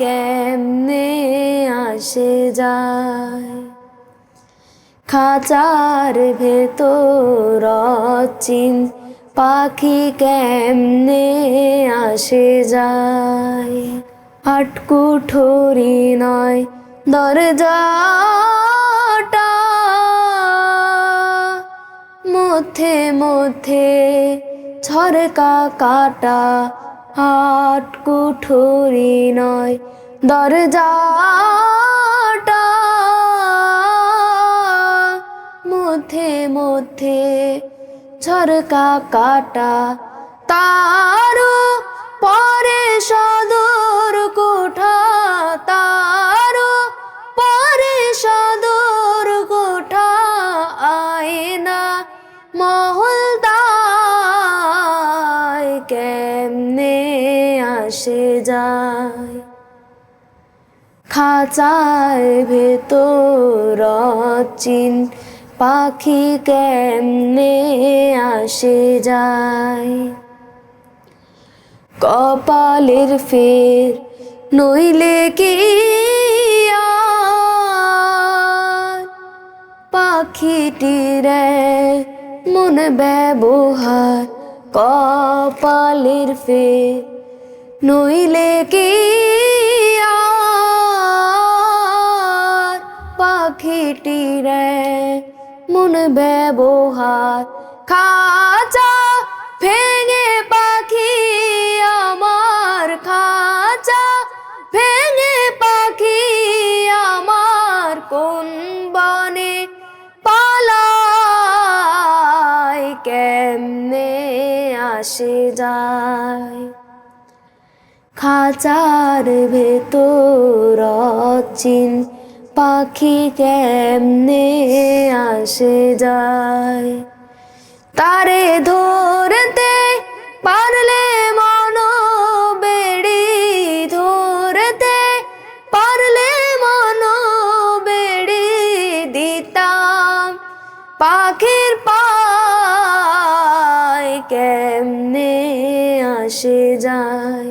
কেমনে আসে যায়? খাঁচার ভেতর চিন পাখি কেমনে আসে যায়? আটকুঠুরি নয় দরজাটা। মধ্যে মধ্যে ঝরকা কাটা আট কুঠুরি নয়, দরজাটা মধ্যে মধ্যে ঝরকা কাটা, তারও পরে সদর কোঠা, তারও পরে সদর কোঠা, আয়না মহলদায় আসে যায়। খাঁচায় ভেতর চিন পাখি কেমনে আসে যায়। কপালের ফের নইলে কি পাখিটির মন ব্যবহার, কপালের ফের নইলে কি আর? পাখিটির মন ব্যবহার, খাঁচা ভেঙে পাখি আমার, খাঁচা ভেঙে পাখি আমার কোন বনে পালায়, কেমনে আসে যায়? খাঁচার ভেতর চিন পাখি কেমনে আসে যায়? তারে ধরতে পারলে মন বেড়ি ধরতে পারলে মন বেড়ি দিতাম। পাখির পায় কেমনে আসে যায়?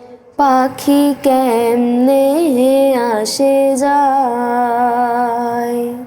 পাখি কেমনে আসে যায়